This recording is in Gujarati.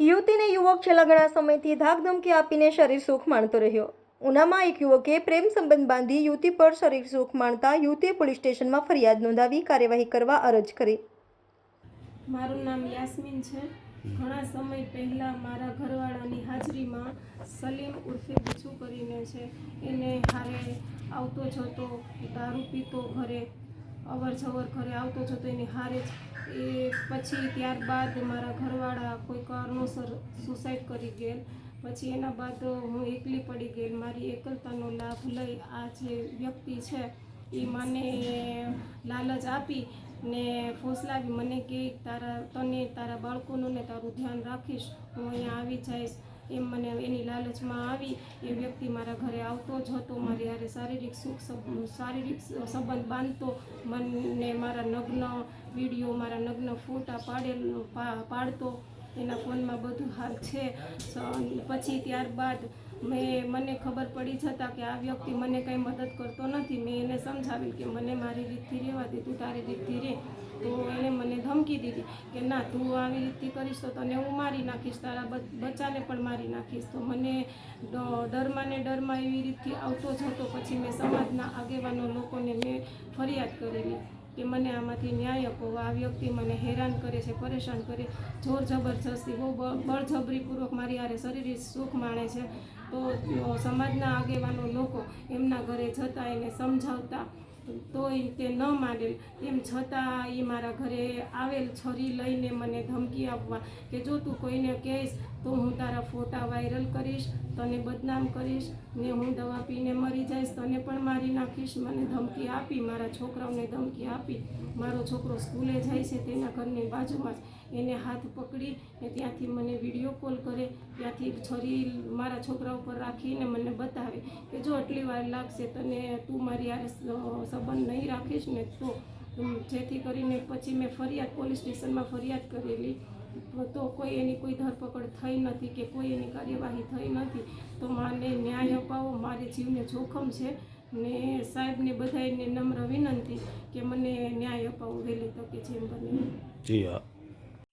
યુવતીને યુવક છેલ્લા ઘણા સમયથી ધાકધમકી આપીને શરીર સુખ માણતો રહ્યો. ઉનામાં એક યુવકે પ્રેમ સંબંધ બાંધી યુવતી પર શરીર સુખ માણતા યુવતીએ પોલીસ સ્ટેશનમાં ફરિયાદ નોંધાવી કાર્યવાહી કરવા અરજ કરી. મારું નામ યાસ્મીન છે. ઘણા સમય પહેલાં મારા ઘરવાળાની હાજરીમાં સલીમ ઉર્ફે બિચુ કરીને છે. એને હારે આવતો જતો દારૂ પીતો ઘરે અવર જવર ઘરે આવતો જતો એની હારે જ. એ પછી ત્યારબાદ મારા ઘરવાળા કોઈ કારણોસર સુસાઇડ કરી ગયેલ. પછી એના બાદ હું એકલી પડી ગયેલ. મારી એકલતાનો લાભ લઈ આ જે વ્યક્તિ છે, એ મને લાલચ આપી ને ફોસલાવી. મને કે, તારા, તને, તારા બાળકોનું ને તારું ધ્યાન રાખીશ. હું અહીંયા આવી જઈશ. એમ મને એની લાલચમાં આવી. એ વ્યક્તિ મારા ઘરે આવતો જ હતો. મારી હારે શારીરિક સુખ શારીરિક સંબંધ બાંધતો. મને મારા નગ્ન વીડિયો, મારા નગ્ન ફોટા પાડેલ પાડતો. એના ફોનમાં બધું હાલ છે. પછી ત્યારબાદ મેં, મને ખબર પડી છતાં કે આ વ્યક્તિ મને કંઈ મદદ કરતો નથી. મેં એને સમજાવ્યું કે મને મારી રીતથી રહેવા દે, તું તારી રીતથી રહે તો ધમકી દીધી કે ના, તું આવી રીતથી કરીશ તો તને હું મારી નાખીશ, તારા બચ્ચાને પણ મારી નાખીશ. તો મને ડરમાં ને ડરમાં એવી રીતથી આવતો જ હતો. પછી મેં સમાજના આગેવાનો લોકોને મેં ફરિયાદ કરેલી કે મને આમાંથી ન્યાય આપો આ વ્યક્તિ મને હેરાન કરે છે, પરેશાન કરે, જોર જબરજસ્તી, બહુ બળજબરીપૂર્વક મારી આરે શરીર સુખ માણે છે. તો સમાજના આગેવાનો લોકો એમના ઘરે જતા એને સમજાવતા તોય તે ન માનેલ એમ છતાં એ મારા ઘરે આવેલ છરી લઈને મને ધમકી આપવા કે જો તું કોઈને કહીશ તો હું તારા ફોટા વાયરલ કરીશ, તને બદનામ કરીશ, ને હું દવા પીને મરી જઈશ. તને પણ મારી નાખીશ. મને ધમકી આપી. મારા છોકરાઓને ધમકી આપી. મારો છોકરો સ્કૂલે જાય છે તેના ઘરની બાજુમાં જ. એને હાથ પકડી ને ત્યાંથી મને વીડિયો કોલ કરે. ત્યાંથી છરી મારા છોકરા ઉપર રાખીને મને બતાવે કે જો આટલી વાર લાગશે તને તું મારી આ સંબંધ નહીં રાખીશ ને તો જેથી કરીને પછી મેં ફરિયાદ, પોલીસ સ્ટેશનમાં ફરિયાદ કરેલી. તો કોઈ એની કોઈ ધરપકડ થઈ નથી કે કોઈ એની કાર્યવાહી થઈ નથી. તો માને ન્યાય અપાવો, મારે જીવને જોખમ છે. ને સાહેબને બધાને નમ્ર વિનંતી કે મને ન્યાય અપાવો, વહેલી તકે જેમ બને જી, હા.